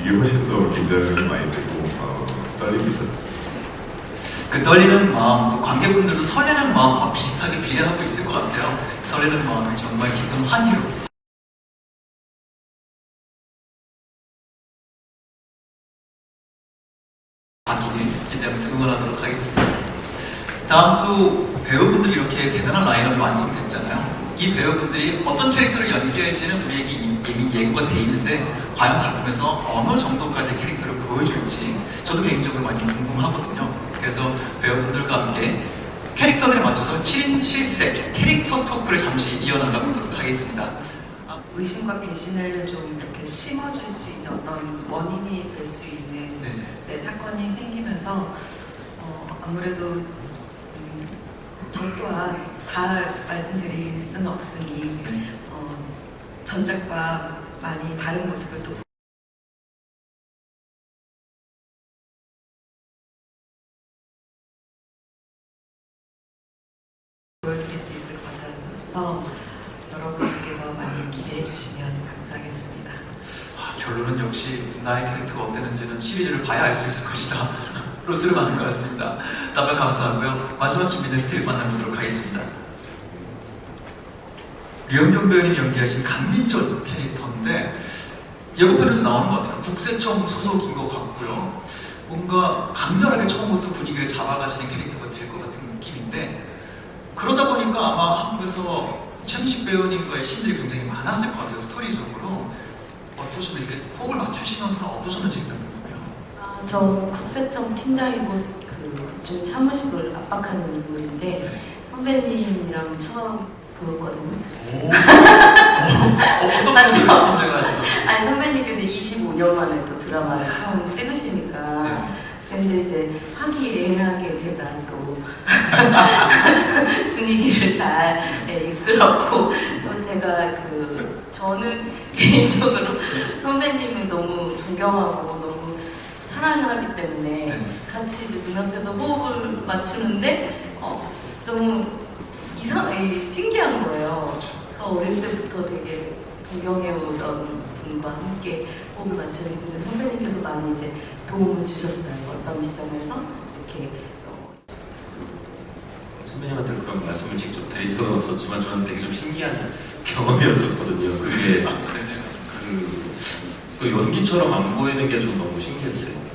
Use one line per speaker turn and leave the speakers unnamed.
이게 훨씬 더 긴장을 많이 되고 어, 떨립니다.
그 떨리는 마음, 또 관객분들도 설레는 마음 아마 비슷하게 비례하고 있을 것 같아요. 설레는 마음을 정말 깊은 환희로 받기를 기대하면서 응원하도록 하겠습니다. 다음 또 배우분들이 이렇게 대단한 라인업이 완성됐잖아요. 이 배우분들이 어떤 캐릭터를 연기할지는 우리에게 이- 이미 예고가 돼 있는데 과연 작품에서 어느 정도까지 캐릭터를 보여줄지 저도 개인적으로 많이 궁금하거든요. 그래서 배우분들과 함께 캐릭터들에 맞춰서 7인 7색 캐릭터 토크를 잠시 이어나가 보도록 하겠습니다. 아,
의심과 배신을 좀 이렇게 심어줄 수 있는 어떤 원인이 될 수 있는
네.
네, 사건이 생기면서 어, 아무래도 음, 저 또한 다 말씀드릴 수는 없으니 어, 전작과 많이 다른 모습을 또 보여드릴 수 있을 것 같아서 여러분들께서 많이 기대해 주시면 감사하겠습니다.
아, 결론은 역시 나의 캐릭터가 어땠는지는 시리즈를 봐야 알 수 있을 것이다. 로스를 맞는 것 같습니다. 답변 감사하고요. 마지막 준비된 스틸 만나보도록 하겠습니다. 류현경 배우님이 연기하신 강민철 캐릭터인데 예고편에서 나오는 것 같아요. 국세청 소속인 것 같고요. 뭔가 강렬하게 처음부터 분위기를 잡아가시는 캐릭터가 될 것 같은 느낌인데 그러다 보니까 아마 한국에서 최민식 배우님과의 신들이 굉장히 많았을 것 같아요. 스토리적으로 어떠셨는지 이렇게 호흡을 맞추시면서는 어떠셨는지 일단
저 국세청 팀장이고 그 극중 사무직을 압박하는 인물인데 선배님이랑 처음 보였거든요.
오, 어, 어떤 분이 긴장을 하시나요?
아니 선배님께서 25년 만에 또 드라마를 처음 찍으시니까
네.
근데 이제 화기애애하게 제가 또 분위기를 잘 예, 이끌었고 또 제가 그 저는 개인적으로 선배님을 너무 존경하고 사랑하기 때문에
네.
같이 이제 눈앞에서 호흡을 맞추는데 어, 너무 이상 이, 신기한 거예요. 그래서 어릴 때부터 되게 동경해오던 분과 함께 호흡을 맞추는 근데 선배님께서 많이 이제 도움을 주셨어요. 어떤 지점에서 이렇게 어,
선배님한테 그런 말씀을 직접 드린 적은 없었지만 저는 되게 좀 신기한 경험이었었거든요. 그게
아.
그, 그 연기처럼 안 보이는 게 좀 너무 신기했어요.